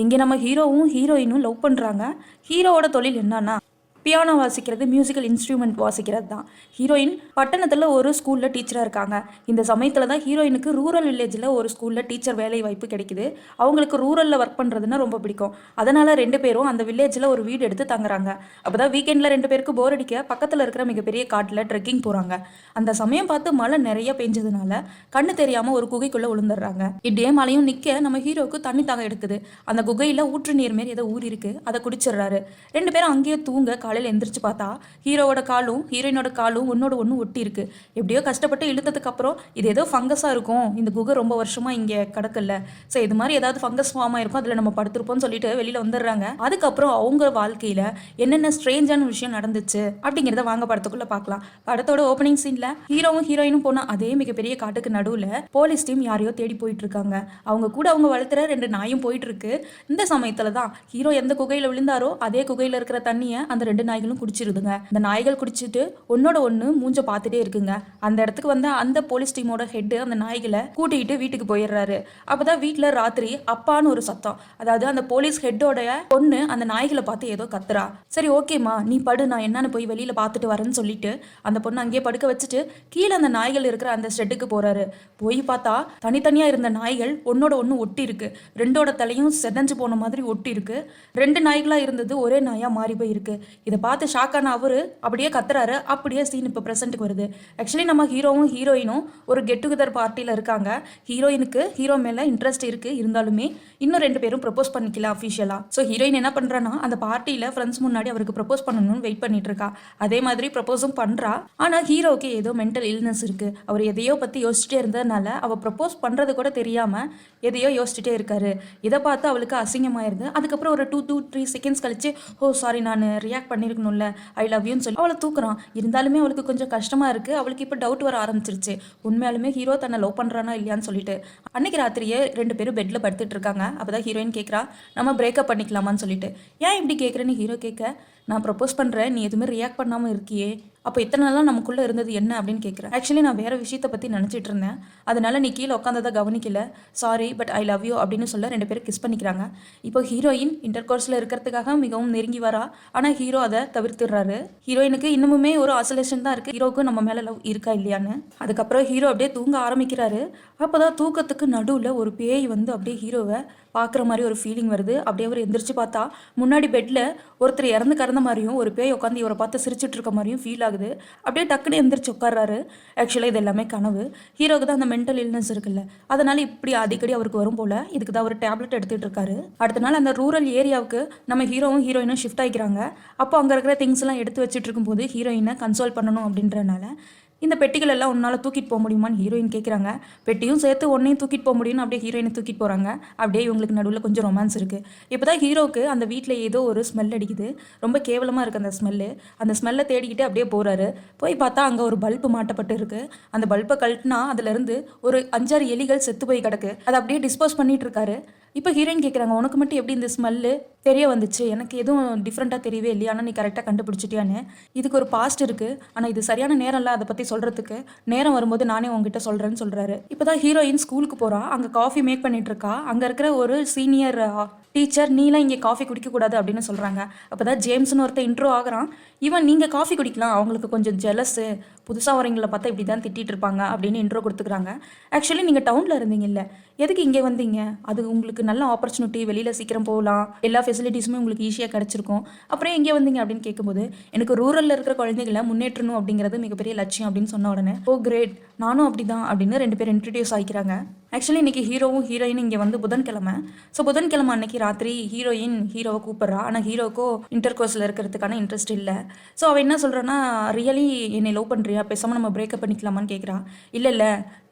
இங்கே நம்ம ஹீரோவும் ஹீரோயினும் லவ் பண்ணுறாங்க ஹீரோவோட தொழில் என்னன்னா பியானோ வாசிக்கிறது மியூசிக்கல் இன்ஸ்ட்ருமெண்ட் வாசிக்கிறது தான். ஹீரோயின் பட்டணத்தில் ஒரு ஸ்கூலில் டீச்சராக இருக்காங்க. இந்த சமயத்தில் தான் ஹீரோயினுக்கு ரூரல் வில்லேஜில் ஒரு ஸ்கூலில் டீச்சர் வேலை வாய்ப்பு கிடைக்குது. அவங்களுக்கு ரூரலில் ஒர்க் பண்ணுறதுன்னா ரொம்ப பிடிக்கும். அதனால் ரெண்டு பேரும் அந்த வில்லேஜில் ஒரு வீடு எடுத்து தங்குறாங்க. அப்போ தான் வீக்கெண்டில் ரெண்டு பேருக்கு போர் அடிக்க பக்கத்தில் இருக்கிற மிகப்பெரிய காட்டில் ட்ரெக்கிங் போகிறாங்க அந்த சமயம் பார்த்து மழை நிறைய பெஞ்சதுனால கண்ணு தெரியாமல் ஒரு குகைக்குள்ளே விழுந்துடுறாங்க. இப்படியே மழையும் நிற்க நம்ம ஹீரோவுக்கு தண்ணி தாக எடுக்குது. அந்த குகையில் ஊற்று நீர் மாரி ஏதோ ஊறி இருக்குது அதை குடிச்சிடுறாரு. ரெண்டு பேரும் அங்கேயே தூங்க காலையில் எந்திரிச்சு பார்த்தா ஹீரோவோட காலும் ஹீரோயினோட காலும் ஒன்னோட ஒன்று ஒட்டி இருக்கு எப்படியோ கஷ்டப்பட்டு இழுத்ததுக்கு அப்புறம் இது ஏதோ ஃபங்கஸாக இருக்கும். இந்த குகை ரொம்ப வருஷமா இங்கே கிடக்கல ஸோ இது மாதிரி ஏதாவது ஃபங்கஸ் ஃபார்ம் ஆயிருக்கும். அதில் நம்ம படுத்திருப்போம்னு சொல்லிட்டு வெளியில் வந்துடுறாங்க. அதுக்கப்புறம் அவங்க வாழ்க்கையில் என்னென்ன ஸ்ட்ரேஞ்சான விஷயம் நடந்துச்சு அப்படிங்கிறத வாங்க படத்துக்குள்ள பார்க்கலாம். படத்தோட ஓப்பனிங் சீனில் ஹீரோவும் ஹீரோயினும் போனால் அதே மிகப்பெரிய காட்டுக்கு நடுவில் போலீஸ் டீம் யாரையோ தேடி போயிட்டு இருக்காங்க. அவங்க கூட அவங்க வளர்த்துற ரெண்டு நாயும் போயிட்டு இருக்கு. இந்த சமயத்தில் தான் ஹீரோ எந்த குகையில் விழுந்தாரோ அதே குகையில் இருக்கிற தண்ணியை அந்த ரெண்டு ரெண்டு நாய்களும் குடிச்சிருதுங்க. அந்த நாய்கள் குடிச்சிட்டு ஒன்னோட ஒன்று மூஞ்ச பார்த்துட்டே இருக்குங்க. அந்த இடத்துக்கு வந்து அந்த போலீஸ் டீமோட ஹெட் அந்த நாய்களை கூட்டிகிட்டு வீட்டுக்கு போயிடுறாரு அப்பதான் வீட்டில் ராத்திரி அப்பான்னு ஒரு சத்தம். அதாவது அந்த போலீஸ் ஹெட்டோட பொண்ணு அந்த நாய்களை பார்த்து ஏதோ கத்துறா. சரி ஓகேம்மா நீ படு நான் என்னன்னு போய் வெளியில பார்த்துட்டு வரேன்னு சொல்லிட்டு அந்த பொண்ணு அங்கேயே படுக்க வச்சுட்டு கீழே அந்த நாய்கள் இருக்கிற அந்த ஷெட்டுக்கு போறாரு. போய் பார்த்தா தனித்தனியா இருந்த நாய்கள் ஒன்னோட ஒன்று ஒட்டி இருக்கு ரெண்டோட தலையும் செதஞ்சு போன மாதிரி ஒட்டி இருக்கு ரெண்டு நாய்களா இருந்தது ஒரே நாயா மாறி போயிருக்கு. இதை பார்த்து ஷாக்கான அவரு அப்படியே கத்துறாரு. அப்படியே சீன் இப்போ ப்ரெசென்ட்டுக்கு வருது. ஆக்சுவலி நம்ம ஹீரோவும் ஹீரோயினும் ஒரு கெட் டுகெதர் பார்ட்டியில் இருக்காங்க. ஹீரோயினுக்கு ஹீரோ மேலே இன்ட்ரெஸ்ட் இருக்குது இருந்தாலுமே இன்னும் ரெண்டு பேரும் ப்ரப்போஸ் பண்ணிக்கல அஃபிஷியலாக ஸோ ஹீரோயின் என்ன பண்ணுறான்னா அந்த பார்ட்டியில் ஃப்ரெண்ட்ஸ் முன்னாடி அவருக்கு ப்ரப்போஸ் பண்ணணும்னு வெயிட் பண்ணிட்டு இருக்கா. அதே மாதிரி ப்ரப்போஸும் பண்ணுறா ஆனால் ஹீரோவுக்கு ஏதோ மென்டல் இல்னஸ் இருக்குது அவர் எதையோ பற்றி யோசிச்சுட்டே இருந்ததுனால அவள் ப்ரப்போஸ் பண்ணுறது கூட தெரியாமல் எதையோ யோசிச்சுட்டே இருக்காரு. இதை பார்த்து அவளுக்கு அசிங்கமாயிருது. அதுக்கப்புறம் ஒரு டூ டூ த்ரீ செகண்ட்ஸ் கழிச்சு ஓ சாரி நான் ரியாக்ட் பண்ணியிருக்கணும்ல ஐ லவ் யூன்னு சொல்லி அவளை தூக்குறான். இருந்தாலுமே அவளுக்கு கொஞ்சம் கஷ்டமா இருக்கு. அவளுக்கு இப்போ டவுட் வர ஆரம்பிச்சிருச்சு. உண்மையாலுமே ஹீரோ தன்னை லவ் பண்ணுறானா இல்லையான்னு சொல்லிட்டு. அன்னைக்கு ராத்திரியே ரெண்டு பேரும் பெட்டில் படுத்துட்டு இருக்காங்க. அப்பதான் ஹீரோயின் கேட்குறா நம்ம பிரேக்கப் பண்ணிக்கலாமான்னு சொல்லிட்டு. ஏன் இப்படி கேட்குறேன்னு ஹீரோ கேட்க? நான் ப்ரப்போஸ் பண்ணுறேன் நீ எதுவுமே ரியாக்ட் பண்ணாமல் இருக்கியே. அப்போ இத்தனை நாளாக நமக்குள்ளே இருந்தது என்ன அப்படின்னு கேட்குறேன் ஆக்சுவலி நான் வேறு விஷயத்தை பற்றி நினச்சிட்டு இருந்தேன். அதனால் நீ கீழே உட்காந்ததை கவனிக்கல. Sorry but I love you அப்படின்னு சொல்ல ரெண்டு பேரும் கிஸ் பண்ணிக்கிறாங்க. இப்போ ஹீரோயின் இன்டர் கோர்ஸில் இருக்கிறதுக்காக மிகவும் நெருங்கி வரா. ஆனால் ஹீரோ அதை தவிர்த்துடுறாரு. ஹீரோயினுக்கு இன்னமுமே ஒரு ஆசோலேஷன் தான் இருக்குது ஹீரோவுக்கு நம்ம மேலே லவ் இருக்கா இல்லையான்னு. அதுக்கப்புறம் ஹீரோ அப்படியே தூங்க ஆரம்பிக்கிறாரு. அப்போ தான் தூக்கத்துக்கு நடுவில் ஒரு பேய் வந்து அப்படியே ஹீரோவை பார்க்குற மாதிரி ஒரு ஃபீலிங் வருது. அப்படியே அவர் எந்திரிச்சு பார்த்தா முன்னாடி பெட்டில் ஒருத்தர் இறந்து கறந்த மாதிரியும் ஒரு பேய் உட்காந்து இவரை பார்த்து சிரிச்சிட்டு இருக்க மாதிரியும் ஃபீல் ஆகுது. அப்படியே டக்குன்னு எந்திரிச்சு உட்கார்றாரு. ஆக்சுவலாக இது எல்லாமே கனவு. ஹீரோக்கு தான் அந்த மென்டல் இல்னஸ் இருக்குல்ல. அதனால இப்படி அடிக்கடி அவருக்கு வரும் போல இதுக்கு தான் ஒரு டேப்லெட் எடுத்துகிட்டு இருக்காரு. அடுத்த நாள் அந்த ரூரல் ஏரியாவுக்கு நம்ம ஹீரோவும் ஹீரோயினும் ஷிஃப்ட் ஆகிக்கிறாங்க அப்போ அங்கே இருக்கிற திங்ஸ் எல்லாம் எடுத்து வச்சுட்டு இருக்கும்போது ஹீரோயினை கன்சோல் பண்ணணும் அப்படின்றனால இந்த பெட்டிகள் எல்லாம் உன்னால் தூக்கிட்டு போக முடியுமான்னு ஹீரோயின் கேட்குறாங்க பெட்டியும் சேர்த்து ஒன்றையும் தூக்கிட்டு போக முடியும்னு அப்படியே ஹீரோயினை தூக்கிட்டு போகிறாங்க அப்படியே இவங்களுக்கு நடுவில் கொஞ்சம் ரொமான்ஸ் இருக்குது இப்போ தான் ஹீரோவுக்கு அந்த வீட்டில் ஏதோ ஒரு ஸ்மெல் அடிக்குது. ரொம்ப கேவலமாக இருக்குது அந்த ஸ்மெல்லு அந்த ஸ்மெல்லை தேடிக்கிட்டு அப்படியே போகிறாரு போய் பார்த்தா அங்கே ஒரு பல்பு மாட்டப்பட்டு இருக்குது அந்த பல்பை கழட்டினா அதுலேருந்து ஒரு அஞ்சாறு எலிகள் செத்து போய் கிடக்கு. அதை அப்படியே டிஸ்போஸ் பண்ணிகிட்டு இருக்காரு. இப்போ ஹீரோயின் கேட்குறாங்க உனக்கு மட்டும் எப்படி இந்த ஸ்மெல்லு தெரிய வந்துச்சு. எனக்கு எதுவும் டிஃப்ரெண்ட்டாக தெரியவே இல்லையா. ஆனால் நீ கரெக்டாக கண்டுபிடிச்சிட்டியான்னு. இதுக்கு ஒரு பாஸ்ட் இருக்குது ஆனால் இது சரியான நேரம் இல்லை. அதை பற்றி சொல்கிறதுக்கு நேரம் வரும்போது நானே உங்ககிட்ட சொல்கிறேன்னு சொல்கிறாரு இப்போ தான் ஹீரோயின் ஸ்கூலுக்கு போகிறா அங்கே காஃபி மேக் பண்ணிட்டு இருக்கா. அங்கே இருக்கிற ஒரு சீனியர் டீச்சர் நீலாம் இங்கே காஃபி குடிக்கக்கூடாது அப்படின்னு சொல்கிறாங்க அப்போ தான் ஜேம்ஸ்னு ஒருத்தர் இன்ட்ரோ ஆகுறான். இவன் நீங்கள் காஃபி குடிக்கலாம். அவங்களுக்கு கொஞ்சம் ஜெலஸு புதுசாக வரவங்கள பார்த்தா இப்படி தான் திட்டிகிட்டு இருப்பாங்க அப்படின்னு இன்ட்ரோ கொடுத்துக்கிறாங்க. ஆக்சுவலி நீங்கள் டவுனில் இருந்தீங்கல்ல. எதுக்கு இங்கே வந்தீங்க? அது உங்களுக்கு நல்ல ஆப்பர்ச்சுனிட்டி வெளியில் சீக்கிரம் போகலாம். எல்லா ஃபெசிலிட்டிஸுமே உங்களுக்கு ஈஸியாக கிடச்சிருக்கும். அப்புறம் எங்கே வந்தீங்க அப்படின்னு கேட்கும்போது எனக்கு ரூரலில் இருக்கிற குழந்தைகளை முன்னேற்றணும் அப்படிங்கிறது மிகப்பெரிய லட்சியம் அப்படின்னு சொன்ன உடனே ஓ கிரேட் நானும் அப்படி தான் அப்படின்னு ரெண்டு பேரும் இன்ட்ரடியூஸ் ஆகிக்கிறாங்க ஆக்சுவலி இன்னைக்கு ஹீரோவும் ஹீரோயின் இங்கே வந்து புதன்கிழமை. ஸோ புதன்கிழமை அன்னைக்கு ராத்திரி ஹீரோயின் ஹீரோவை கூப்பிட்றா. ஆனால் ஹீரோக்கோ இன்டர் கோர்ஸில் இருக்கிறதுக்கான இன்ட்ரெஸ்ட் இல்லை. ஸோ அவள் என்ன சொல்கிறான்னா ரியலி என்னை லவ் பண்ணுறியா பேசாமல் நம்ம பிரேக்கப் பண்ணிக்கலாமான்னு கேட்குறான் இல்லை இல்லை.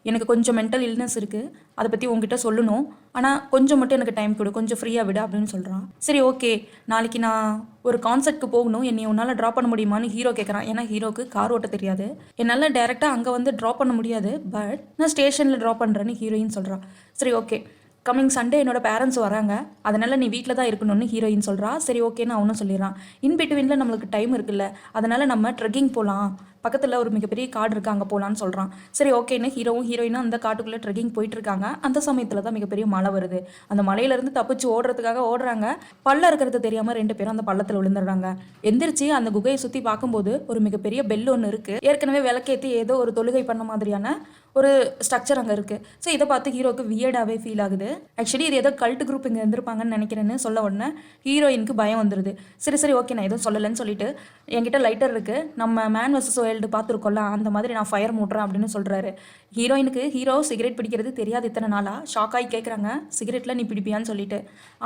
எனக்கு கொஞ்சம் மென்டல் இல்னஸ் இருக்குது அதை பற்றி உங்ககிட்ட சொல்லணும். ஆனால் கொஞ்சம் மட்டும் எனக்கு டைம் கொடு. கொஞ்சம் ஃப்ரீயாக விடு அப்படின்னு சொல்கிறான் சரி ஓகே நாளைக்கு நான் ஒரு கான்சர்ட்க்கு போகணும். என்னை உன்னால் ட்ராப் பண்ண முடியுமான்னு ஹீரோ கேட்குறான் ஏன்னா ஹீரோக்கு கார் ஓட்ட தெரியாது. என்னால் டேரெக்டாக அங்கே வந்து ட்ராப் பண்ண முடியாது. பட் நான் ஸ்டேஷனில் ட்ராப் பண்ணுறேன்னு ஹீரோயின் சொல்கிறான் சரி ஓகே கம்மிங் சண்டே என்னோட பேரண்ட்ஸ் வராங்க. அதனால் நீ வீட்டில் தான் இருக்கணும்னு ஹீரோயின் சொல்கிறா சரி ஓகேன்னு அவனும் சொல்லிடுறான். இன் பிட்வீனில் நம்மளுக்கு டைம் இருக்குல்ல. அதனால் நம்ம ட்ரெக்கிங் போகலாம் பக்கத்தில் ஒரு மிகப்பெரிய காடு இருக்குது அங்கே போகலான்னு சொல்கிறான் சரி ஓகேன்னு ஹீரோவும் ஹீரோயினும் அந்த காட்டுக்குள்ளே ட்ரெக்கிங் போயிட்டு இருக்காங்க. அந்த சமயத்தில் தான் மிகப்பெரிய மழை வருது. அந்த மலையிலேருந்து தப்பிச்சு ஓடுறதுக்காக ஓடுறாங்க. பள்ளம் இருக்கிறது தெரியாமல் ரெண்டு பேரும் அந்த பள்ளத்தில் விழுந்துடுறாங்க. எந்திரிச்சு அந்த குகையை சுற்றி பார்க்கும்போது ஒரு மிகப்பெரிய பெல் ஒன்று இருக்குது ஏற்கனவே விளக்கேற்றி ஏதோ ஒரு தொழுகை பண்ண மாதிரியான ஒரு ஸ்ட்ரக்சர் அங்கே இருக்குது ஸோ இதை பார்த்து ஹீரோக்கு வியர்டாகவே ஃபீல் ஆகுது. ஆக்சுவலி இது ஏதோ கல்ட் குரூப் இங்கே இருந்திருப்பாங்கன்னு நினைக்கிறேன்னு சொல்ல உடனே ஹீரோயினுக்கு பயம் வந்துடுது சரி சரி ஓகே நான் எதுவும் சொல்லலைன்னு சொல்லிட்டு என்கிட்ட லைட்டர் இருக்குது நம்ம மேன் வர்சஸ் வேர்ல்டு பார்த்துருக்கோம்ல அந்த மாதிரி நான் ஃபயர் மூட்டுறேன் அப்படின்னு சொல்கிறாரு ஹீரோயினுக்கு ஹீரோ சிகரெட் பிடிக்கிறது தெரியாது இத்தனை நாளாக ஷாக்காகி கேட்குறாங்க சிகரெட்டில் நீ பிடிப்பியான்னு சொல்லிட்டு.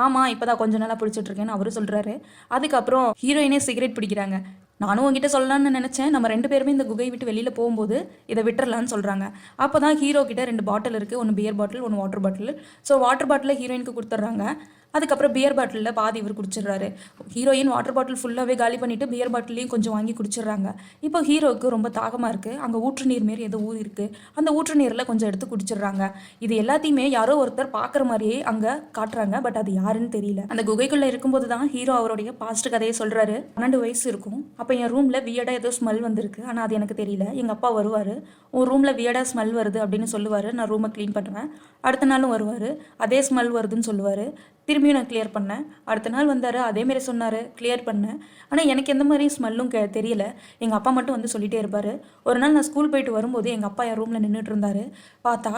ஆமாம் இப்போ தான் கொஞ்ச நாளாக பிடிச்சிட்டு இருக்கேன்னு அவரு சொல்கிறாரு அதுக்கப்புறம் ஹீரோயினே சிகரெட் பிடிக்கிறாங்க. நானும் உங்ககிட்ட சொல்லலாம்னு நினச்சேன். நம்ம ரெண்டு பேருமே இந்த குகை விட்டு வெளியில் போகும்போது இதை விட்டுறலான்னு சொல்கிறாங்க அப்போ தான் ஹீரோ கிட்ட ரெண்டு பாட்டில் இருக்குது ஒன்று பியர் பாட்டில் ஒன்று வாட்டர் பாட்டில் ஸோ வாட்டர் பாட்டிலை ஹீரோயினுக்கு கொடுத்துட்றாங்க. அதுக்கப்புறம் பியர் பாட்டிலில் பாதி இவர் குடிச்சிடுறாரு. ஹீரோயின் வாட்டர் பாட்டில் ஃபுல்லாகவே காலி பண்ணிவிட்டு பியர் பாட்டிலையும் கொஞ்சம் வாங்கி குடிச்சிடுறாங்க. இப்போ ஹீரோவுக்கு ரொம்ப தாகமாக இருக்குது அங்கே ஊற்று நீர் மாரி ஏதோ ஊர் இருக்குது அந்த ஊற்று நீரில் கொஞ்சம் எடுத்து குடிச்சிடுறாங்க. இது எல்லாத்தையுமே யாரோ ஒருத்தர் பார்க்குற மாதிரியே அங்கே காட்டுறாங்க. பட் அது யாருன்னு தெரியல. அந்த குகைக்குள்ளே இருக்கும்போது தான் ஹீரோ அவருடைய பாஸ்ட் கதையை சொல்கிறாரு பன்னெண்டு வயசு இருக்கும். அப்போ என் ரூமில் வியடாக ஏதோ ஸ்மெல் வந்திருக்கு. ஆனால் அது எனக்கு தெரியல. எங்கள் அப்பா வருவார். உன் ரூமில் வியடாக ஸ்மெல் வருது அப்படின்னு சொல்லுவார். நான் ரூமை க்ளீன் பண்ணுவேன். அடுத்த நாளும் வருவார். அதே ஸ்மெல் வருதுன்னு சொல்லுவார். திரும்பியும் நான் கிளியர் பண்ணேன். அடுத்த நாள் வந்தார் அதேமாரி சொன்னார் கிளியர் பண்ணேன் ஆனால் எனக்கு எந்த மாதிரி ஸ்மெல்லும் கே தெரியல. எங்கள் அப்பா மட்டும் வந்து சொல்லிகிட்டே இருப்பார். ஒரு நாள் நான் ஸ்கூல் போயிட்டு வரும்போது எங்கள் அப்பா என் ரூமில் நின்றுட்டு இருந்தார். பார்த்தா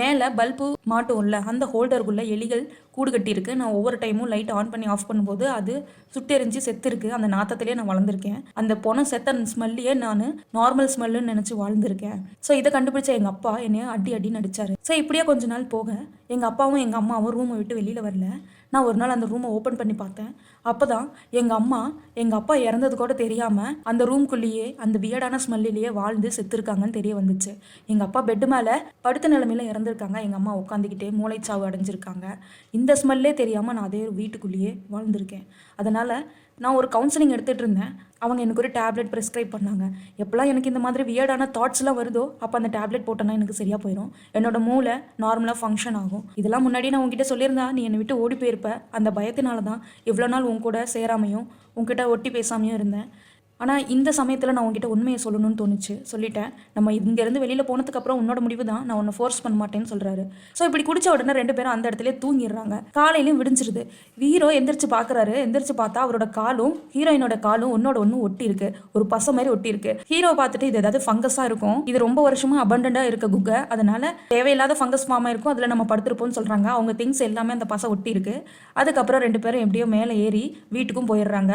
மேலே பல்பு மாட்டும் இல்லை அந்த ஹோல்டருக்குள்ளே எலிகள் கூடு கட்டியிருக்கு. நான் ஒவ்வொரு டைமும் லைட் ஆன் பண்ணி ஆஃப் பண்ணும்போது அது சுட்டெரிஞ்சு செத்துருக்கு. அந்த நாத்தத்திலே நான் வளர்ந்துருக்கேன். அந்த பொணம் செத்த ஸ்மெல்லையே நான் நார்மல் ஸ்மெல்லுன்னு நினச்சி வாழ்ந்திருக்கேன். ஸோ இதை கண்டுபிடிச்ச எங்கள் அப்பா என்னைய அடி அடின்னு நடிச்சாரு ஸோ இப்படியே கொஞ்ச நாள் போக எங்கள் அப்பாவும் எங்கள் அம்மாவும் ரூமை விட்டு வெளியில் வரல. நான் ஒரு நாள் அந்த ரூமை ஓப்பன் பண்ணி பார்த்தேன். அப்போ தான் எங்கள் அம்மா எங்கள் அப்பா இறந்தது கூட தெரியாமல் அந்த ரூம்குள்ளேயே அந்த வியடான ஸ்மெல்லிலேயே வாழ்ந்து செத்துருக்காங்கன்னு தெரிய வந்துச்சு. எங்கள் அப்பா பெட்டு மேலே படுத்த நிலமையில இறந்துருக்காங்க. எங்கள் அம்மா உட்காந்துக்கிட்டே மூளைச்சாவு அடைஞ்சிருக்காங்க. இந்த ஸ்மெல்லே தெரியாமல் நான் அதே வீட்டுக்குள்ளேயே வாழ்ந்திருக்கேன். அதனால் நான் ஒரு கவுன்சிலிங் எடுத்துகிட்டு இருந்தேன் அவங்க எனக்கு ஒரு டேப்லெட் ப்ரிஸ்கிரைப் பண்ணாங்க. எப்போல்லாம் எனக்கு இந்த மாதிரி வியர்டான தாட்ஸ்லாம் வருதோ அப்போ அந்த டேப்லெட் போட்டோன்னா எனக்கு சரியாக போயிடும் என்னோட மூளை நார்மலாக ஃபங்க்ஷன் ஆகும். இதெல்லாம் முன்னாடி நான் உங்ககிட்ட சொல்லியிருந்தா நீ என்னை விட்டு ஓடி போயிருப்ப. அந்த பயத்தினால தான் இவ்வளோ நாள் உன் கூட சேராமையும் உங்ககிட்ட ஒட்டி பேசாமையும் இருந்தேன். ஆனால் இந்த சமயத்தில் நான் உங்ககிட்ட உண்மையை சொல்லணும்னு தோணுச்சு. சொல்லிட்டேன். நம்ம இங்கேருந்து வெளியில் போனதுக்கப்புறம் உன்னோட முடிவு தான் நான் உன்னை ஃபோர்ஸ் பண்ண மாட்டேன்னு சொல்கிறாரு ஸோ இப்படி குடிச்ச உடனே ரெண்டு பேரும் அந்த இடத்துல தூங்கிடுறாங்க. காலையிலையும் விடிஞ்சிருது. ஹீரோ எந்திரிச்சு பார்க்குறாரு எந்திரிச்சு பார்த்தா அவரோட காலும் ஹீரோயினோட காலும் ஒன்னோட ஒன்று ஒட்டி இருக்கு. ஒரு பசை மாதிரி ஒட்டி இருக்கு. ஹீரோ பார்த்துட்டு இது ஏதாவது ஃபங்கஸாக இருக்கும். இது ரொம்ப வருஷமா அபண்டண்டாக இருக்க குகை. அதனால தேவையில்லாத ஃபங்கஸ் ஃபார்மாக இருக்கும். அதில் நம்ம படுத்திருப்போம்னு சொல்கிறாங்க அவங்க திங்ஸ் எல்லாமே அந்த பசை ஒட்டி இருக்கு. அதுக்கப்புறம் ரெண்டு பேரும் எப்படியோ மேலே ஏறி வீட்டுக்கும் போயிடுறாங்க.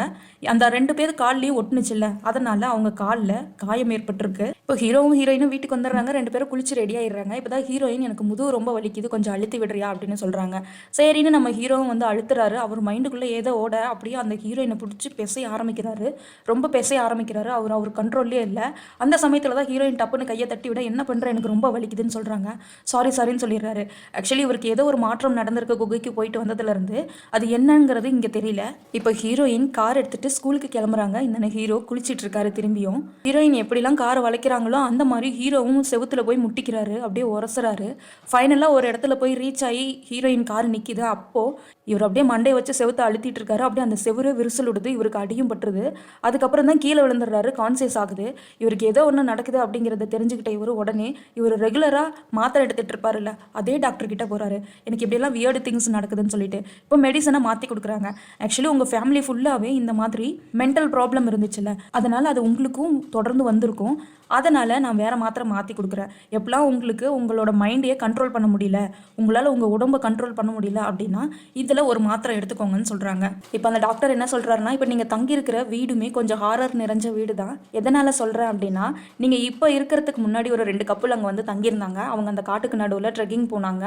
அந்த ரெண்டு பேர் கால்லையும் ஒட்டுனுச்சுல்ல அதனால அவங்க காலில் காயம் ஏற்பட்டிருக்கு. இப்போ ஹீரோவும் ஹீரோயினும் வீட்டுக்கு வந்துடுறாங்க. ரெண்டு பேரும் குளிச்சு ரெடி ஆயிடுறாங்க. இப்போ தான் ஹீரோயின் எனக்கு முதுகு ரொம்ப வலிக்குது. கொஞ்சம் அழுத்தி விடுறியா அப்படின்னு சொல்கிறாங்க சரின்னு நம்ம ஹீரோவும் வந்து அழுத்துறாரு. அவர் மைண்டுக்குள்ளே ஏதோ ஓட அப்படியே அந்த ஹீரோயினை பிடிச்சி பெசைய ஆரம்பிக்கிறாரு. ரொம்ப பெசைய ஆரம்பிக்கிறாரு. அவர் அவர் கண்ட்ரோல்லே இல்லை. அந்த சமயத்தில் தான் ஹீரோயின் டப்புன்னு கையை தட்டி விட என்ன பண்ணுற எனக்கு ரொம்ப வலிக்குதுன்னு சொல்கிறாங்க சாரி சாரின்னு சொல்லிடுறாரு. ஆக்சுவலி இவருக்கு ஏதோ ஒரு மாற்றம் நடந்திருக்கு குகைக்கு போயிட்டு வந்ததுலேருந்து அது என்னங்கிறது இங்கே தெரியல. இப்போ ஹீரோயின் கார் எடுத்துட்டு ஸ்கூலுக்கு கிளம்புறாங்க. இந்த ஹீரோ குளிச்சிட்டு இருக்காரு திரும்பியும். ஹீரோயின் எப்படிலாம் காரை வளைக்கிறாங்களோ அந்த மாதிரி ஹீரோவும் செவுத்துல போய் முட்டிக்கிறாரு அப்படியே உரசுறாரு. ஃபைனலாக ஒரு இடத்துல போய் ரீச் ஆகி ஹீரோயின் கார் நிற்கிது அப்போது இவர் அப்படியே மண்டையை வச்சு செவுத்து அழுத்திட்டு இருக்காரு அப்படியே அந்த செவுரு விரிசல் விடுது. இவருக்கு அடியும் பட்டுருது. அதுக்கப்புறம் தான் கீழே விழுந்துடுறாரு. கான்சியஸ் ஆகுது. இவருக்கு ஏதோ ஒன்று நடக்குது அப்படிங்கிறத தெரிஞ்சுக்கிட்ட இவர் உடனே இவர் ரெகுலராக மாத்திரை எடுத்துட்டு இருப்பாருல்ல அதே டாக்டர் கிட்ட போறாரு. எனக்கு இப்படியெல்லாம் வியர்டு திங்ஸ் நடக்குதுன்னு சொல்லிட்டு. இப்போ மெடிசனை மாற்றி கொடுக்குறாங்க. ஆக்சுவலி உங்கள் ஃபேமிலி ஃபுல்லாகவே இந்த மாதிரி மென்டல் ப்ராப்ளம் இருந்துச்சுல்ல அதனால் அது உங்களுக்கும் தொடர்ந்து வந்திருக்கும். அதனால் நான் வேறு மாத்திரை மாற்றி கொடுக்குறேன். எப்பெல்லாம் உங்களுக்கு உங்களோட மைண்டையே கண்ட்ரோல் பண்ண முடியல உங்களால் உங்கள் உடம்பை கண்ட்ரோல் பண்ண முடியல அப்படின்னா இதில் ஒரு மாத்திரை எடுத்துக்கோங்கன்னு சொல்கிறாங்க இப்போ அந்த டாக்டர் என்ன சொல்கிறாருன்னா இப்போ நீங்கள் தங்கியிருக்கிற வீடுமே கொஞ்சம் ஹாரர் நிறைஞ்ச வீடு தான் எதனால் சொல்கிறேன் அப்படின்னா நீங்கள் இப்போ இருக்கிறதுக்கு முன்னாடி ஒரு ரெண்டு கப்பல் அங்கே வந்து தங்கியிருந்தாங்க. அவங்க அந்த காட்டுக்கு நடுவில் ட்ரெக்கிங் போனாங்க.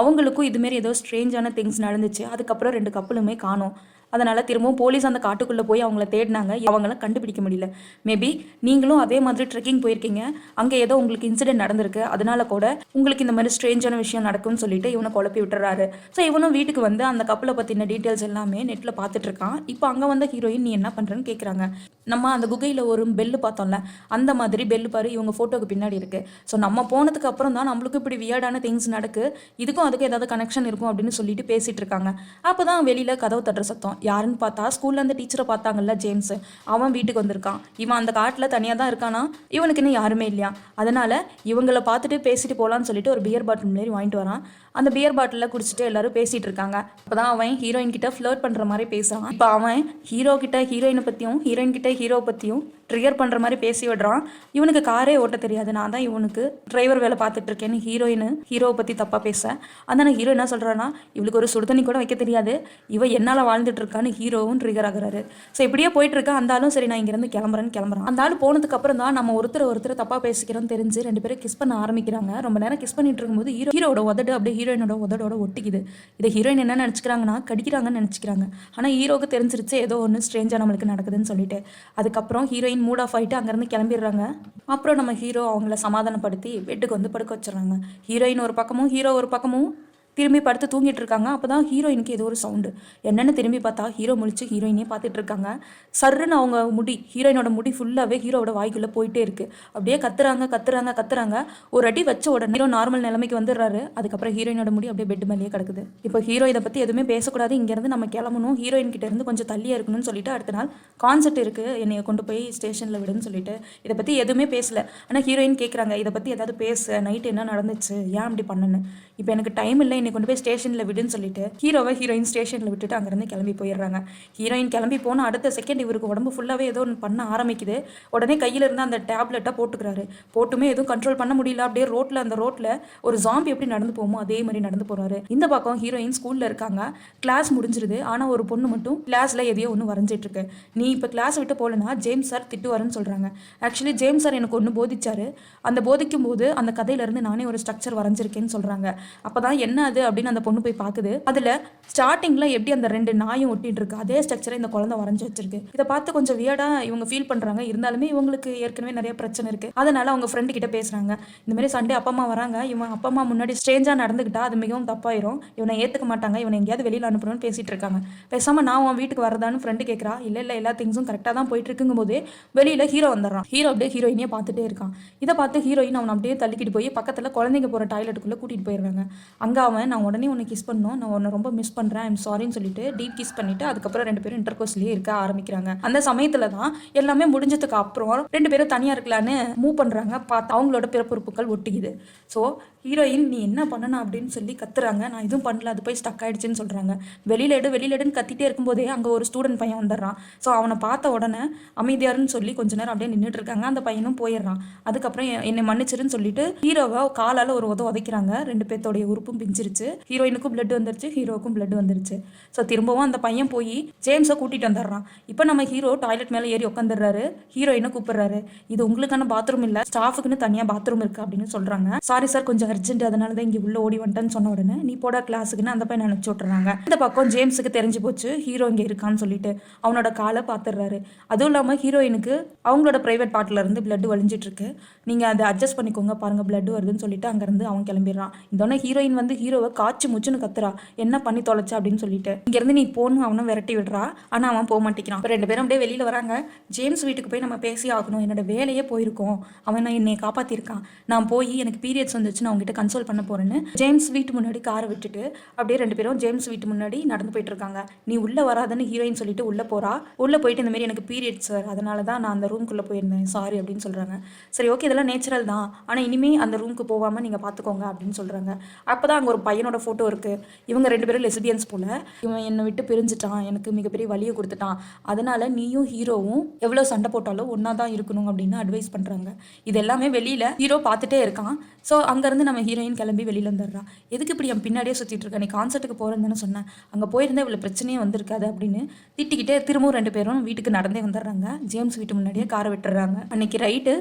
அவங்களுக்கும் இதுமாரி ஏதோ ஸ்ட்ரேஞ்சான திங்ஸ் நடந்துச்சு. அதுக்கப்புறம் ரெண்டு கப்பலுமே காணும். அதனால் திரும்பவும் போலீஸ் அந்த காட்டுக்குள்ளே போய் அவங்கள தேடினாங்க. அவங்கள கண்டுபிடிக்க முடியல. மேபி நீங்களும் அதே மாதிரி ட்ரெக்கிங் போயிருக்கீங்க. அங்கே ஏதோ உங்களுக்கு இன்சிடென்ட் நடந்திருக்கு. அதனால கூட உங்களுக்கு இந்த மாதிரி ஸ்ட்ரேஞ்சான விஷயம் நடக்கும்னு சொல்லிட்டு இவனை குழப்பி விட்டுறாரு. ஸோ இவனும் வீட்டுக்கு வந்து அந்த கப்பலை பற்றின டீட்டெயில்ஸ் எல்லாமே நெட்டில் பார்த்துட்டு இருக்கான். இப்போ அங்கே வந்த ஹீரோயின் நீ என்ன பண்ணுறேன்னு கேட்குறாங்க நம்ம அந்த குகையில் ஒரு பெல்லு பார்த்தோம்ல அந்த மாதிரி பெல்லு பாரு இவங்க ஃபோட்டோக்கு பின்னாடி இருக்குது ஸோ நம்ம போனதுக்கு அப்புறம் தான் நம்மளுக்கு இப்படி வியர்டான திங்ஸ் நடக்கு. இதுக்கும் அதுக்கும் ஏதாவது கனெக்ஷன் இருக்கும் அப்படின்னு சொல்லிட்டு பேசிகிட்டு இருக்காங்க. அப்போ தான் வெளியில் கதவு தட்டுற சத்தம். யாருன்னு பார்த்தா ஸ்கூலில் அந்த டீச்சரை பார்த்தாங்கல்ல ஜேம்ஸ் அவன் வீட்டுக்கு வந்திருக்கான். இவன் அந்த காட்டில் தனியாக தான் இருக்கானா? இவனுக்கு இன்னும் யாருமே இல்லையா? அதனால் இவங்கள பார்த்துட்டு பேசிட்டு போகலான்னு சொல்லிட்டு ஒரு பியர் பாட்டில் மாரி வாங்கிட்டு வரான். அந்த பியர் பாட்டிலில் குடிச்சிட்டு எல்லாரும் பேசிகிட்டு இருக்காங்க. அப்போ தான் அவன் ஹீரோயின் கிட்ட ஃப்ளர்ட் பண்ணுற மாதிரி பேசுறான். இப்போ அவன் ஹீரோ கிட்ட ஹீரோயினை பற்றியும் ஹீரோயின் கிட்ட ஹீரோ பற்றியும் ட்ரிகர் பண்ணுற மாதிரி பேசி விடுறான். இவனுக்கு காரே ஓட்ட தெரியாது. நான் தான் இவனுக்கு டிரைவர் வேலை பார்த்துட்டு இருக்கேன்னு ஹீரோயின் ஹீரோவை பற்றி தப்பாக பேச அந்த ஹீரோ என்ன சொல்கிறான்னா இவளுக்கு ஒரு சுடுதண்ணி கூட வைக்க தெரியாது. இவ என்னால் வாழ்ந்துட்டு இருக்கான்னு ஹீரோவும் ட்ரிகர் ஆகுறாரு. ஸோ இப்படியே போயிட்டு இருக்கா. அந்த ஆளும் சரி நான் இங்கேருந்து கிளம்புறேன்னு கிளம்புறான். அந்த ஆள் போனதுக்கு அப்புறம் தான் நம்ம ஒருத்தர் ஒருத்தர் தப்பாக பேசிக்கிறோம்னு தெரிஞ்சு ரெண்டு பேரும் கிஸ் பண்ண ஆரம்பிக்கிறாங்க. ரொம்ப நேரம் கிஸ் பண்ணிட்டு இருக்கும்போது ஹீரோ ஹீரோட உதடு அப்படியே ஹீரோயினோட உதடோட ஒட்டிக்குது. இதை ஹீரோயின் என்ன நினச்சிக்கிறாங்கன்னா கடிக்கிறாங்கன்னு நினச்சிக்கிறாங்க. ஆனால் ஹீரோக்கு தெரிஞ்சிருச்சு ஏதோ ஒன்று ஸ்ட்ரேஞ்சாக நம்மளுக்கு நடக்குதுன்னு சொல்லிட்டு. அதுக்கப்புறம் ஹீரோயின் மூட் ஆஃப் ஆகிட்டு அங்கேருந்து கிளம்பிடுறாங்க. அப்புறம் நம்ம ஹீரோ அவங்கள சமாதானப்படுத்தி பெட்டுக்கு வந்து படுக்க வச்சிடறாங்க. ஹீரோயின் ஒரு பக்கமும் ஹீரோ ஒரு பக்கமும். திரும்பி படுத்து தூங்கிட்டு இருக்காங்க. அப்போ தான் ஹீரோயினுக்கு ஏதோ ஒரு சவுண்டு. என்னென்னு திரும்பி பார்த்தா ஹீரோ முழிச்சு ஹீரோயினே பார்த்துட்டு இருக்காங்க. சர்ருன்னு அவங்க முடி ஹீரோயினோட முடி ஃபுல்லாகவே ஹீரோவோட வாய்க்குள்ளே போயிட்டே இருக்கு. அப்படியே கத்துறாங்க கத்துறாங்க கத்துறாங்க. ஒரு அடி வச்ச உடனே ஹீரோ நார்மல் நிலைமைக்கு வந்துடுறாரு. அதுக்கப்புறம் ஹீரோயினோட முடி அப்படியே பெட் மேலேயே கிடக்குது. இப்போ ஹீரோ இதை பற்றி எதுவுமே பேசக்கூடாது. இங்கேருந்து நம்ம கிளம்பணும். ஹீரோயின் கிட்ட இருந்து கொஞ்சம் தள்ளியே இருக்கணும்னு சொல்லிட்டு அடுத்த நாள் கான்சர்ட் இருக்குது என்னையை கொண்டு போய் ஸ்டேஷனில் விடுன்னு சொல்லிட்டு. இதை பற்றி எதுவுமே பேசல. ஆனால் ஹீரோயின் கேட்குறாங்க இதை பற்றி ஏதாவது பேச. நைட்டு என்ன நடந்துச்சு? ஏன் அப்படி பண்ணனு இப்போ எனக்கு டைம் இல்லை என்னை கொண்டு போய் ஸ்டேஷனில் விடுன்னு சொல்லிட்டு ஹீரோவை ஹீரோயின் ஸ்டேஷனில் விட்டுட்டு அங்கேருந்து கிளம்பி போயிடுறாங்க. ஹீரோயின் கிளம்பி போன அடுத்த செகண்ட் இவருக்கு உடம்பு ஃபுல்லாகவே ஏதோ ஒன்று பண்ண ஆரம்பிக்குது. உடனே கையில் இருந்து அந்த டேப்லெட்டை போட்டுக்கிறாரு. போட்டுமே எதுவும் கண்ட்ரோல் பண்ண முடியல. அப்படியே ரோட்டில் அந்த ரோட்டில் ஒரு ஜாம்பி எப்படி நடந்து போமோ அதே மாதிரி நடந்து போகிறாரு இந்த பக்கம் ஹீரோயின் ஸ்கூலில் இருக்காங்க. கிளாஸ் முடிஞ்சிருது. ஆனால் ஒரு பொண்ணு மட்டும் கிளாஸில் எதையோ ஒன்று வரைஞ்சிட்டு இருக்கு. நீ இப்போ கிளாஸ் விட்டு போகலன்னா ஜேம்ஸ் சார் திட்டுவாருன்னு சொல்கிறாங்க ஆக்சுவலி ஜேம்ஸ் சார் எனக்கு ஒன்று போதிச்சாரு. அந்த போதிக்கும் போது அந்த கதையிலேருந்து நானே ஒரு ஸ்ட்ரக்சர் வரைஞ்சிருக்கேன்னு சொல்கிறாங்க அப்போ தான் என்ன அது அப்படின்னு அந்த பொண்ணு போய் பார்க்குது அதில் ஸ்டார்டிங்கில் எப்படி அந்த ரெண்டு நாயும் ஒட்டிட்டு இருக்கு அதே ஸ்ட்ரக்சரை இந்த குழந்தை வரைஞ்சி வச்சிருக்கு. இதை பார்த்து கொஞ்சம் வியர்டாக இவங்க ஃபீல் பண்ணுறாங்க இருந்தாலுமே இவங்களுக்கு ஏற்கனவே நிறைய பிரச்சனை இருக்குது அதனால அவங்க ஃப்ரெண்டு கிட்ட பேசுகிறாங்க இந்த மாதிரி சண்டே அப்பா அம்மா வராங்க. இவன் அப்பா அம்மா முன்னாடி ஸ்ட்ரேஞ்சாக நடந்துக்கிட்டா அது மிகவும் தப்பாயிரும். இவனை ஏற்றுக்க மாட்டாங்க. இவனை எங்கேயாவது வெளியில் அனுப்பணும்னு பேசிட்டு இருக்காங்க. பேசாமல் நான் உன் வீட்டுக்கு வரதான்னு ஃப்ரெண்டு கேட்குறா இல்லை இல்லை எல்லா திங்ஸும் கரெக்டாக தான் போயிட்டு இருக்குங்கும் போதே வெளியில் ஹீரோ வந்துடுறான். ஹீரோ அப்படியே ஹீரோயினே பார்த்துட்டே இருக்கான். இதை பார்த்து ஹீரோயின் அவனை அப்படியே தள்ளிக்கிட்டு போய் பக்கத்தில் குழந்தைங்க போகிற டாய்லெட்டுக்குள்ளே கூட்டிகிட்டு போயிடுறாங்க அங்கே அவன் நான் உடனே உன்னை கிஸ் பண்ணணும். நான் உன்னை ரொம்ப மிஸ் பண்ணுறேன் ஐம் சாரின்னு சொல்லிட்டு டீப் கிஸ் பண்ணிட்டு அதுக்கப்புறம் ரெண்டு பேரும் இன்டர்கோஸ்லேயே இருக்க ஆரம்பிக்கிறாங்க. அந்த சமயத்தில் தான் எல்லாமே முடிஞ்சதுக்கு அப்புறம் ரெண்டு பேரும் தனியாக இருக்கலான்னு மூவ் பண்ணுறாங்க பார்த்து அவங்களோட பிறப்புறுப்புகள் ஒட்டிக்குது. ஸோ ஹீரோயின் நீ என்ன பண்ணணும் அப்படின்னு சொல்லி கத்துறாங்க. நான் எதுவும் பண்ணல அது போய் ஸ்டக் ஆயிடுச்சுன்னு சொல்கிறாங்க வெளியில எடு வெளியில எடுன்னு கத்திட்டே இருக்கும்போதே அங்கே ஒரு ஸ்டூடெண்ட் பையன் வந்துடுறான். ஸோ அவனை பார்த்த உடனே அமைதியாருன்னு சொல்லி கொஞ்ச நேரம் அப்படியே நின்றுட்டு இருக்காங்க. அந்த பையனும் போயிடுறான். அதுக்கப்புறம் என்னை மன்னிச்சிருன்னு சொல்லிட்டு ஹீரோவை காலால் ஒரு உதவ உதைக்கிறாங்க. ரெண்டு பேர்த்தோடைய உறுப்பும் பிஞ்சிருச்சு. ஹீரோயினுக்கும் பிளட் வந்துருச்சு ஹீரோவுக்கும் பிளட் வந்துருச்சு. ஸோ திரும்பவும் அந்த பையன் போய் ஜேம்ஸை கூட்டிட்டு வந்துடுறான். இப்போ நம்ம ஹீரோ டாய்லெட் மேலே ஏறி உட்காந்துடுறாரு ஹீரோயினை கூப்பிடுறாரு. இது உங்களுக்கான பாத்ரூம் இல்லை ஸ்டாஃபுக்குன்னு தனியாக பாத்ரூம் இருக்கு அப்படின்னு சொல்றாங்க. சாரி சார் கொஞ்சம் அர்ஜென்ட் அதனால தான் இங்கே உள்ள ஓடி வந்துட்டேன்னு சொன்ன உடனே நீ போட கிளாஸுக்குன்னு அந்த பையன் அனுப்பிச்சு விட்றாங்க இந்த பக்கம் ஜேம்ஸுக்கு தெரிஞ்சு போச்சு ஹீரோ இங்கே இருக்கான்னு சொல்லிட்டு. அவனோட காலை பார்த்துடுறாரு அதுவும் இல்லாமல் ஹீரோயினுக்கு அவங்களோட ப்ரைவேட் பார்ட்டில் இருந்து பிளட் வழிஞ்சிட்டு இருக்கு. நீங்கள் அதை அட்ஜஸ்ட் பண்ணிக்கோங்க பாருங்கள் பிளட் வருதுன்னு சொல்லிட்டு அங்கேருந்து அவன் கிளம்பிடுறான். இதோட ஹீரோயின் வந்து ஹீரோ ஹீரோவை காய்ச்சி முச்சுன்னு கத்துறா. என்ன பண்ணி தொலைச்சா? அப்படின்னு சொல்லிட்டு. இங்கேருந்து நீ போகணும் அவனும் விரட்டி விடுறா. ஆனால் அவன் போக மாட்டேங்கிறான். ரெண்டு பேரும் அப்படியே வெளியில் வராங்க. ஜேம்ஸ் வீட்டுக்கு போய் நம்ம பேசி ஆகணும். என்னோட வேலையே போயிருக்கோம். அவன் நான் என்னை காப்பாற்றிருக்கான் நான் போய் எனக்கு பீரியட்ஸ் வந்துச்சு நான் உங்ககிட்ட கன்சோல் பண்ண போறேன்னு ஜேம்ஸ் வீட்டு முன்னாடி காரை விட்டுட்டு அப்படியே ரெண்டு பேரும் ஜேம்ஸ் வீட்டு முன்னாடி நடந்து போயிட்டு இருக்காங்க. நீ உள்ள வராதுன்னு ஹீரோயின் சொல்லிட்டு உள்ள போறா. உள்ள போயிட்டு இந்த மாதிரி எனக்கு பீரியட்ஸ் சார். அதனால தான் நான் அந்த ரூம்குள்ள போயிருந்தேன். சாரி அப்படின்னு சொல்றாங்க. சரி ஓகே இதெல்லாம் நேச்சுரல் தான். ஆனா இனிமே அந்த ரூமுக்கு போகாம நீங்க பாத்துக்கோங்க அப்படின்னு சொல்றாங்க. அப்பதான் அங்க ஒரு பையனோட ஃபோட்டோ இருக்குது இவங்க ரெண்டு பேரும் லெசிபியன்ஸ் போல். இவன் என்னை விட்டு பிரிஞ்சுட்டான். எனக்கு மிகப்பெரிய வலியை கொடுத்துட்டான். அதனால் நீயும் ஹீரோவும் எவ்வளோ சண்டை போட்டாலும் ஒன்றா தான் இருக்கணும் அப்படின்னு அட்வைஸ் பண்ணுறாங்க இது எல்லாமே வெளியில் ஹீரோ பார்த்துட்டே இருக்கான். ஸோ அங்கேருந்து நம்ம ஹீரோயின் கிளம்பி வெளியில் வந்துடுறான் எதுக்கு இப்படி என் பின்னாடியே சுற்றிட்டு இருக்க? நீ கான்சர்ட்டுக்கு போகிறேன்னு சொன்னேன். அங்கே போயிருந்தா இவ்வளோ பிரச்சனையே வந்திருக்காது அப்படின்னு திட்டிக்கிட்டே திரும்பவும் ரெண்டு பேரும் வீட்டுக்கு நடந்தே வந்துடுறாங்க. ஜேம்ஸ் வீட்டு முன்னாடியே காரை விட்டுறாங்க. அன்னைக்கு ரைட்டு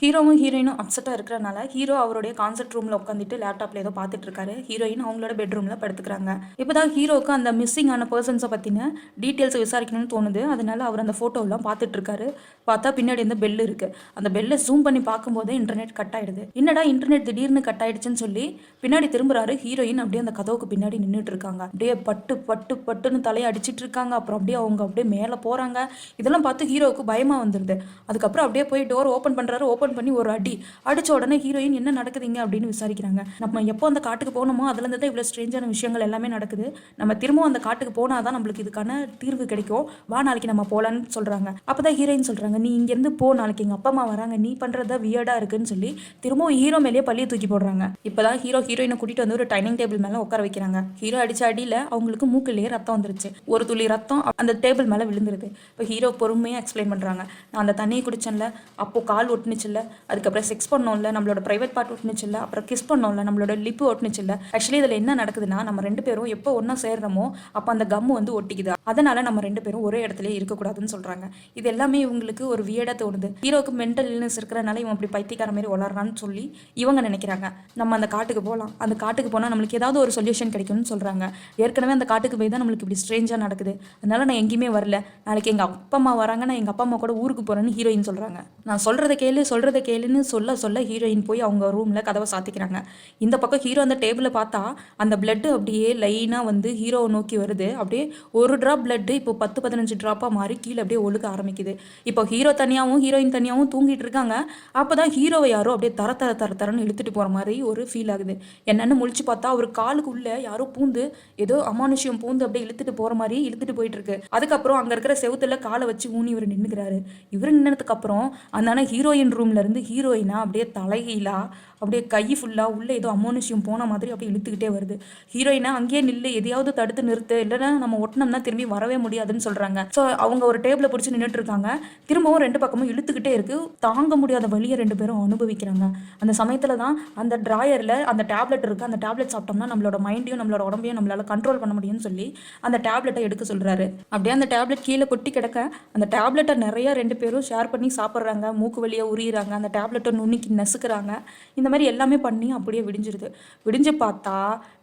ஹீரோவும் ஹீரோயினும் அப்செட்டாக இருக்கிறனால ஹீரோ அவருடைய கான்சர்ட் ரூமில் உட்காந்துட்டு லேப்டாப்பில் ஏதோ பார்த்துட்டு இருக்காரு. ஹீரோயின் அவங்களோட பெட்ரூமில் படுத்துக்கிறாங்க. இப்போ தான் ஹீரோவுக்கு அந்த மிஸ்ஸிங் ஆன பர்சன்ஸை பற்றின டீட்டெயில்ஸ் விசாரிக்கணும்னு தோணுது. அதனால அவர் அந்த ஃபோட்டோலாம் பார்த்துட்டு இருக்காரு. பார்த்தா பின்னாடி இந்த பெல் இருக்குது அந்த பெல்லை ஜூம் பண்ணி பார்க்கும்போது இன்டர்நெட் கட் ஆயிடுது. என்னடா இன்டர்நெட் திடீர்னு கட் ஆயிடுச்சுன்னு சொல்லி பின்னாடி திரும்புறாரு. ஹீரோயின் அப்படியே அந்த கதவுக்கு பின்னாடி நின்றுட்டு இருக்காங்க. அப்படியே பட்டு பட்டு பட்டுன்னு தலையை அடிச்சிட்டு இருக்காங்க. அப்புறம் அப்படியே அவங்க அப்படியே மேலே போகிறாங்க இதெல்லாம் பார்த்து ஹீரோவுக்கு பயமாக வந்துடுது அதுக்கப்புறம் அப்படியே போய் டோர் ஓப்பன் பண்ணுறாரு ஓப்பன் பண்ணி ஒரு அடி அடிச்ச உடனே ஹீரோயின் என்ன நடக்குதுங்க அப்படின்னு விசாரிக்கிறாங்க. நம்ம எப்போ அந்த காட்டுக்கு போகணுமோ அதுலேருந்து தான் இவ்வளோ ஸ்ட்ரேஞ்சான விஷயங்கள் எல்லாமே நடக்குது. நம்ம திரும்பவும் அந்த காட்டுக்கு போனால் தான் நம்மளுக்கு இதுக்கான தீர்வு கிடைக்கும். வா நாளைக்கு நம்ம போகலான்னு சொல்கிறாங்க அப்போ தான் ஹீரோயின் சொல்கிறாங்க நீ இங்கேருந்து போ நாளைக்கு எங்கள் அப்பா அம்மா வராங்க. நீ பண்ணுறத வியர்டாக இருக்குன்னு சொல்லி திரும்பவும் ஹீரோ மேலேயே பள்ளியை தூக்கி போடுறாங்க. இப்போ தான் ஹீரோ ஹீரோயினை கூட்டிகிட்டு வந்து ஒரு டைனிங் டேபிள் மேலே உட்கார வைக்கிறாங்க. ஹீரோ அடிச்ச அடியில் அவங்களுக்கு மூக்கிலேயே ரத்தம் வந்துருச்சு. ஒரு துளி ரத்தம் அந்த டேபிள் மேலே விழுந்துருது. இப்போ ஹீரோ பொறுமையாக எக்ஸ்பிளைன் பண்ணுறாங்க நான் அந்த தண்ணியை குடிச்சேன்ல அப்போ கால் ஒட்டுனுச்சுல்ல அதுக்கப்புறம் செக்ஸ் பண்ணோம்ல நம்மளோட ப்ரைவேட் பார்ட் ஒட்டுனுச்சுல்ல அப்புறம் கிஸ் பண்ணோம்ல நம்மளோட லிப்பு ஒட்டுனுச்சுல்ல. ஆக்சுவலி இதில் என்ன நடக்குதுன்னா நம்ம ரெண்டு பேரும் எப்போ ஒன்றா சேர்றோமோ அப்போ அந்த கம்மு வந்து ஒட்டிக்குது. அதனால நம்ம ரெண்டு பேரும் ஒரே இடத்துல இருக்கக்கூடாதுன்னு சொல்கிறாங்க இது எல்லாமே இவங்களுக்கு ஒரு வியடாக தோணுது. ஹீரோக்கு மென்டல் இல்னஸ் இருக்கிறனால இவன் அப்படி பைத்தியக்கார மாதிரி வளர்றான்னு சொல்லி இவங்க நினைக்கிறாங்க. நம்ம அந்த காட்டுக்கு போகலாம் அந்த காட்டுக்கு போனால் நம்மளுக்கு ஏதாவது ஒரு சொல்யூஷன் கிடைக்கும்னு சொல்கிறாங்க ஏற்கனவே அந்த காட்டுக்கு போய் தான் நம்மளுக்கு இப்படி ஸ்ட்ரேஞ்சாக நடக்குது. அதனால நான் எங்கேயுமே வரல. நாளைக்கு எங்கள் அப்பா அம்மா வராங்க நான் எங்கள் அப்பா அம்மா கூட ஊருக்கு போகிறேன்னு ஹீரோயின் சொல்கிறாங்க நான் சொல்கிறத கேளு சொல்கிறத கேளுன்னு சொல்ல சொல்ல ஹீரோயின் போய் அவங்க ரூமில் கதவை சாத்திக்கிறாங்க. இந்த பக்கம் ஹீரோ அந்த டேபிளை பார்த்தா அந்த பிளட்டு அப்படியே லைனாக வந்து ஹீரோவை நோக்கி வருது. அப்படியே ஒரு ட்ராப் பிளட்டு இப்போ பத்து பதினஞ்சு ட்ராப்பாக மாறி கீழே அப்படியே ஒழுக ஆரம்பிக்குது. இப்போ ஹீரோ தனியாகவும் ஹீரோயின் தனியாகவும் தூங்கிட்டு இருக்காங்க. அப்போ தான் ஹீரோவை யாரோ அப்படியே தர தர தர தரன்னு இழுத்துட்டு போகிற மாதிரி ஒரு ஃபீல் ஆகுது. என்னென்னு முழிச்சு பார்த்தா அவர் காலுக்குள்ள யாரோ பூந்து ஏதோ அமானுஷ்யம் பூந்து அப்படியே இழுத்துட்டு போகிற மாதிரி இழுத்துட்டு போயிட்டு இருக்கு. அதுக்கப்புறம் அங்கே இருக்கிற செவுத்துல காலை வச்சு ஊனி இவர் நின்றுக்கிறாரு இவர் நின்னதுக்கு அப்புறம் அந்த ஹீரோயின் ரூம்ல இருந்து ஹீரோயினா அப்படியே தலைகீழா அப்படியே கை ஃபுல்லாக உள்ளே ஏதோ அமோனிஷியம் போன மாதிரி அப்படியே இழுத்துக்கிட்டே வருது. ஹீரோயினா அங்கேயே நில்லு எதையாவது தடுத்து நிறுத்து இல்லைன்னா நம்ம ஒட்டினோம்னா திரும்பி வரவே முடியாதுன்னு சொல்கிறாங்க ஸோ அவங்க ஒரு டேபிளை பிடிச்சி நின்றுட்டு இருக்காங்க. திரும்பவும் ரெண்டு பக்கமும் இழுத்துக்கிட்டே இருக்கு. தாங்க முடியாத வழியை ரெண்டு பேரும் அனுபவிக்கிறாங்க. அந்த சமயத்தில் தான் அந்த ட்ராயரில் அந்த டேப்லெட் இருக்குது அந்த டேப்லெட் சாப்பிட்டோம்னா நம்மளோட மைண்டையும் நம்மளோட உடம்பையும் நம்மளால கண்ட்ரோல் பண்ண முடியும்னு சொல்லி அந்த டேப்லெட்டை எடுக்க சொல்கிறாரு அப்படியே அந்த டேப்லெட் கீழே கொட்டி கிடக்க அந்த டேப்லெட்டை நிறைய ரெண்டு பேரும் ஷேர் பண்ணி சாப்பிட்றாங்க. மூக்கு வழியாக உரியிறாங்க. அந்த டேப்லெட்டை நுணுக்கி நசுக்குறாங்க. இந்த மாதிரி எல்லாமே பண்ணி அப்படியே விடிஞ்சிருது. விடிஞ்சு பார்த்தா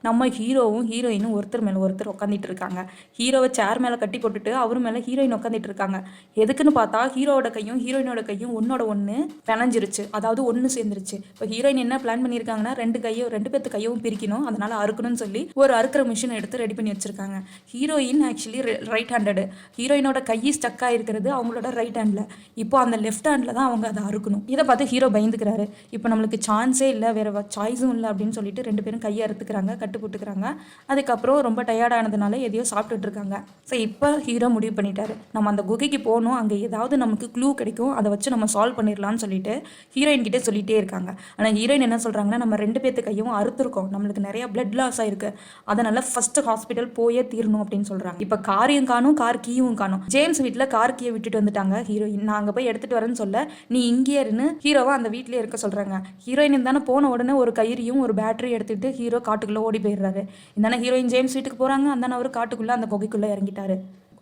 நம்ம ஹீரோவும் ஹீரோயினும் ஒருத்தர் மேலே ஒருத்தர் உட்காந்துட்டு இருக்காங்க. ஹீரோவை சேர் மேலே கட்டி போட்டுட்டு அவர் மேலே ஹீரோயின் உட்காந்துட்டு இருக்காங்க. எதுக்குன்னு பார்த்தா ஹீரோவோட கையும் ஹீரோயினோட கையும் ஒன்னோட ஒன்று பிணைஞ்சிருச்சு. அதாவது ஒன்று சேர்ந்துருச்சு. இப்போ ஹீரோயின் என்ன பிளான் பண்ணியிருக்காங்கன்னா ரெண்டு கையும் ரெண்டு பேர்த்து கையும் பிரிக்கணும். அதனால அறுக்கணும்னு சொல்லி ஒரு அறுக்கிற மிஷினை எடுத்து ரெடி பண்ணி வச்சிருக்காங்க. ஹீரோயின் ஆக்சுவலி ரைட் ஹேண்டடு ஹீரோயினோட கை ஸ்டக் ஆகிருக்கிறது அவங்களோட ரைட் ஹேண்டில் இப்போ அந்த லெஃப்ட் ஹேண்டில் தான் அவங்க அதை அறுக்கணும். இதை பார்த்து ஹீரோ பயந்துக்கிறாரு. இப்போ நம்மளுக்கு சான்ஸே இல்லை வேற சாய்ஸும் இல்லை அப்படின்னு சொல்லிட்டு ரெண்டு பேரும் கையை அறுத்துக்கிறாங்க. கட் கட்டு போட்டுக்கிறாங்க. அதுக்கப்புறம் ரொம்ப டயர்டானதுனால எதையோ சாப்பிட்டுட்டு இருக்காங்க. ஸோ இப்போ ஹீரோ முடிவு பண்ணிட்டாரு. நம்ம அந்த குகைக்கு போகணும். அங்கே ஏதாவது நமக்கு க்ளூ கிடைக்கும். அதை வச்சு நம்ம சால்வ் பண்ணிடலாம்னு சொல்லிட்டு ஹீரோயின் கிட்டே சொல்லிட்டே இருக்காங்க. ஆனால் ஹீரோயின் என்ன சொல்கிறாங்கன்னா நம்ம ரெண்டு பேர்த்து கையும் அறுத்துருக்கோம். நம்மளுக்கு நிறைய பிளட் லாஸ் ஆயிருக்கு. அதனால ஃபர்ஸ்ட் ஹாஸ்பிட்டல் போயே தீரணும் அப்படின்னு சொல்கிறாங்க இப்போ காரையும் காணும் கார் கீயும் காணும். ஜேம்ஸ் வீட்டில் கார் கீயை விட்டுட்டு வந்துட்டாங்க ஹீரோயின் நான் அங்கே போய் எடுத்துட்டு வரேன்னு சொல்ல நீ இங்கேயே இருந்து ஹீரோவா அந்த வீட்டிலே இருக்க சொல்கிறாங்க ஹீரோயின் தானே போன உடனே ஒரு கயிறையும் ஒரு பேட்டரி எடுத்துட்டு ஹீரோ காட்டுக்குள்ளே ஓடி போயிடுறாரு. இந்தானே ஹீரோயின் ஜேம்ஸ் வீட்டுக்கு போகிறாங்க அந்தானே அவர் காட்டுக்குள்ளே அந்த குகைக்குள்ளே இறங்கிட்டாரு.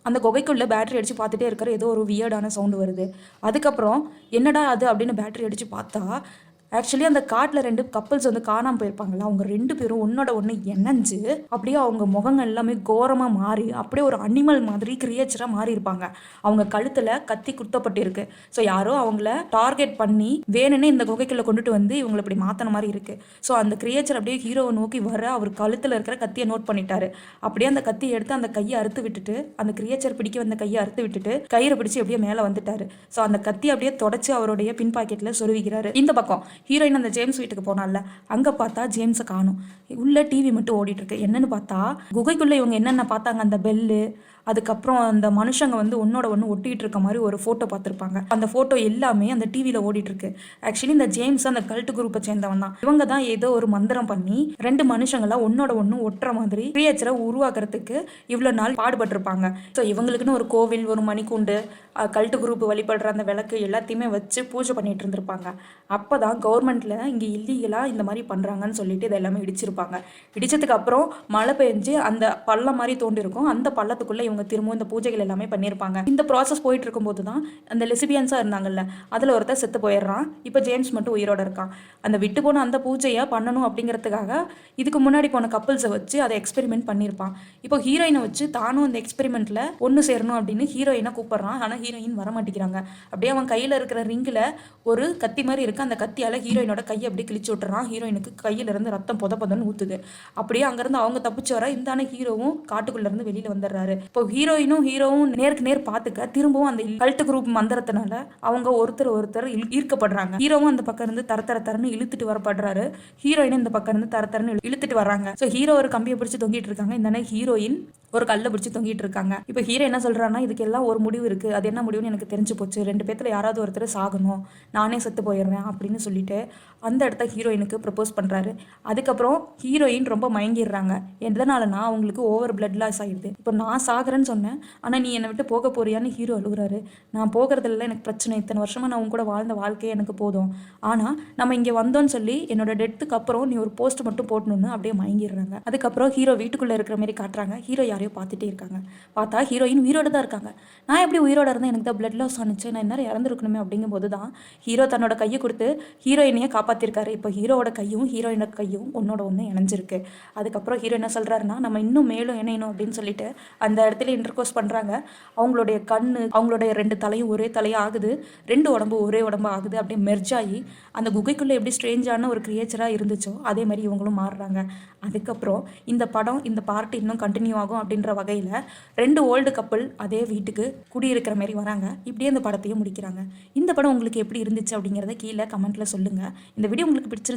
அந்த குகைக்குள்ளே பேட்டரி அடித்து பார்த்துட்டே இருக்கிற ஏதோ ஒரு வியர்டான சவுண்டு வருது. அதுக்கப்புறம் என்னடா அது அப்படின்னு பேட்டரி அடித்து பார்த்தா ஆக்சுவலி அந்த காட்டில் ரெண்டு கப்பல்ஸ் வந்து காணாமல் போயிருப்பாங்களா அவங்க ரெண்டு பேரும் ஒன்னோட ஒன்று இணைஞ்சு அப்படியே அவங்க முகங்கள் எல்லாமே கோரமாக மாறி அப்படியே ஒரு அனிமல் மாதிரி கிரியேச்சராக மாறி இருப்பாங்க. அவங்க கழுத்தில் கத்தி குத்தப்பட்டிருக்கு. ஸோ யாரோ அவங்கள டார்கெட் பண்ணி வேணும்னே இந்த குகைக்குள்ளே கொண்டுட்டு வந்து இவங்களை இப்படி மாற்றின மாதிரி இருக்குது ஸோ அந்த கிரியேச்சர் அப்படியே ஹீரோவை நோக்கி வர அவர் கழுத்தில் இருக்கிற கத்தியை நோட் பண்ணிட்டாரு. அப்படியே அந்த கத்தியை எடுத்து அந்த கையை அறுத்து விட்டுட்டு அந்த கிரியேச்சர் பிடிக்க வந்த கையை அறுத்து விட்டுட்டு கயிறை பிடிச்சி அப்படியே மேலே வந்துட்டாரு. ஸோ அந்த கத்தி அப்படியே தொடச்சி அவருடைய பின் பாக்கெட்டில் சொருவிக்கிறாரு இந்த பக்கம் ஹீரோயின் அந்த ஜேம்ஸ் வீட்டுக்கு போனால அங்கே பார்த்தா ஜேம்ஸை காணும். உள்ள டிவி மட்டும் ஓடிட்டு இருக்கு. என்னன்னு பார்த்தா குகைக்குள்ளே இவங்க என்னென்ன பார்த்தாங்க? அந்த பெல்லு அதுக்கப்புறம் அந்த மனுஷங்க வந்து ஒன்னோட ஒன்று ஒட்டிட்டு இருக்க மாதிரி ஒரு ஃபோட்டோ பார்த்துருப்பாங்க. அந்த ஃபோட்டோ எல்லாமே அந்த டிவியில் ஓடிட்டுருக்கு. ஆக்சுவலி இந்த ஜேம்ஸ் அந்த கல்ட்டு குரூப்பை சேர்ந்தவன் தான். இவங்க தான் ஏதோ ஒரு மந்திரம் பண்ணி ரெண்டு மனுஷங்களா ஒன்னோட ஒன்று ஒட்டுற மாதிரி கிரியேச்சரை உருவாக்குறதுக்கு இவ்வளோ நாள் பாடுபட்டிருப்பாங்க. ஸோ இவங்களுக்குன்னு ஒரு கோவில் ஒரு மணிக்கூண்டு கல்ட்டு குரூப் வழிபடுற அந்த விளக்கு எல்லாத்தையுமே வச்சு பூஜை பண்ணிட்டு இருந்திருப்பாங்க அப்போ தான் கவர்மெண்ட்டில் இங்கே இல்லீகலாக இந்த மாதிரி பண்ணுறாங்கன்னு சொல்லிட்டு இது எல்லாமே இடிச்சிருப்பாங்க. இடிச்சதுக்கு அப்புறம் மழை பெஞ்சு அந்த பள்ளம் மாதிரி தோண்டிருக்கும். அந்த பள்ளத்துக்குள்ளே இவங்க திரும்பவும் இந்த பூஜைகள் எல்லாமே பண்ணியிருப்பாங்க. இந்த ப்ராசஸ் போயிட்டு இருக்கும்போது தான் அந்த லெசிபியன்ஸாக இருந்தாங்கல்ல அதில் ஒருத்தர் செத்து போயிடுறான். இப்போ ஜேம்ஸ் மட்டும் உயிரோட இருக்கான். அந்த விட்டு போன அந்த பூஜையை பண்ணணும் அப்படிங்கிறதுக்காக இதுக்கு முன்னாடி போன கப்புள்ஸை வச்சு அதை எக்ஸ்பெரிமெண்ட் பண்ணியிருப்பான். இப்போ ஹீரோயினை வச்சு தானும் அந்த எக்ஸ்பெரிமெண்ட்டில் ஒன்று சேரணும் அப்படின்னு ஹீரோயினை கூப்பிட்றான். ஆனால் ஹீரோயின் வர மாட்டேங்கிறாங்க. அப்படியே அவன் கையில் இருக்கிற ரிங்கில் ஒரு கத்தி மாதிரி இருக்குது அந்த கத்தியால் ஹீரோயினோட கையை அப்படியே கிழிச்சு விட்டுறான். ஹீரோயினுக்கு கையிலேருந்து ரத்தம் பொத பொதன்னு ஊற்றுது அப்படியே அங்கேருந்து அவங்க தப்பிச்சு வர இந்தான ஹீரோவும் காட்டுக்குள்ளேருந்து வெளியில் வந்துடுறாரு. இப்போ ஹீரோயினும் ஹீரோவும் நேருக்கு நேர் பார்த்துக்க திரும்பவும் அந்த கல்ட்டு குரூப் மந்திரத்தினால அவங்க ஒருத்தர் ஒருத்தர் ஈர்க்கப்படுறாங்க. ஹீரோவும் அந்த பக்கம் இருந்து தர தர தரன்னு இழுத்துட்டு வரப்படுறாரு. ஹீரோயினும் இந்த பக்கம் இருந்து தர தரன்னு இழுத்துட்டு வர்றாங்க. ஸோ ஹீரோ ஒரு கம்பியை பிடிச்சி தொங்கிட்டு இருக்காங்க. இந்த ஹீரோயின் ஒரு கல்லை பிடிச்சி தொங்கிட்டு இருக்காங்க. இப்போ ஹீரோ என்ன சொல்கிறான்னா இதுக்கு எல்லாம் ஒரு முடிவு இருக்கு. அது என்ன முடிவுன்னு எனக்கு தெரிஞ்சு போச்சு. ரெண்டு பேத்துல யாராவது ஒருத்தர் சாகணும். நானே செத்து போயிடுறேன் அப்படின்னு சொல்லிட்டு அந்த இடத்த ஹீரோயினுக்கு ப்ரப்போஸ் பண்றாரு. அதுக்கப்புறம் ஹீரோயின் ரொம்ப மயங்கிடுறாங்க. எதனாலனா அவங்களுக்கு ஓவர் பிளட் லாஸ் ஆயிடுது. இப்போ நான் சாகுறேன்னு சொன்னேன். ஆனால் நீ என்னை விட்டு போக போறியான்னு ஹீரோ அழுகுறாரு. நான் போகிறதுல எனக்கு பிரச்சனை. இத்தனை வருஷமா நான் உங்க கூட வாழ்ந்த வாழ்க்கையே எனக்கு போதும். ஆனால் நம்ம இங்கே வந்தோம்னு சொல்லி என்னோட டெத்துக்கு அப்புறம் நீ ஒரு போஸ்ட் மட்டும் போடணும்னு அப்படியே மயங்கிடுறாங்க. அதுக்கப்புறம் ஹீரோ வீட்டுக்குள்ளே இருக்கிற மாதிரி காட்டுறாங்க. ஹீரோ யாரையோ பார்த்துட்டே இருக்காங்க. பார்த்தா ஹீரோயின் உயிரோடு தான் இருக்காங்க. நான் எப்படி உயிரோட இருந்தேன்? எனக்கு தான் பிளட் லாஸ் ஆனிச்சு. நான் என்ன இறந்துருக்கணுமே அப்படிங்கும்போது தான் ஹீரோ தன்னோட கையை கொடுத்து ஹீரோயினையே காப்பாற்றிருக்காரு இப்போ ஹீரோவோட கையும் ஹீரோயினோட கையும் ஒன்னோட ஒன்று இணைஞ்சிருக்கு. அதுக்கப்புறம் ஹீரோ என்ன சொல்கிறாருன்னா நம்ம இன்னும் மேலும் இணையணும் அப்படின்னு சொல்லிட்டு அந்த இடத்துல இன்டர்கோஸ் பண்ணுறாங்க அவங்களுடைய கண் அவங்களுடைய ரெண்டு தலையும் ஒரே தலையாக ஆகுது. ரெண்டு உடம்பு ஒரே உடம்பு ஆகுது. அப்படியே மெர்ஜ் ஆகி அந்த குகைக்குள்ளே எப்படி ஸ்ட்ரேஞ்சான ஒரு கிரியேச்சராக இருந்துச்சோ அதே மாதிரி இவங்களும் மாறுறாங்க. அதுக்கப்புறம் இந்த படம் இந்த பார்ட் இன்னும் கண்டினியூ ஆகும் அப்படின்ற வகையில் ரெண்டு ஓல்டு கப்பல் அதே வீட்டுக்கு குடியிருக்கிற மாதிரி வராங்க. இப்படியே இந்த படத்தையும் முடிக்கிறாங்க. இந்த படம் உங்களுக்கு எப்படி இருந்துச்சு அப்படிங்கிறத கீழே கமெண்ட்டில் சொல்லுங்கள் இந்த வீடியோ உங்களுக்கு பிடிச்சிருந்து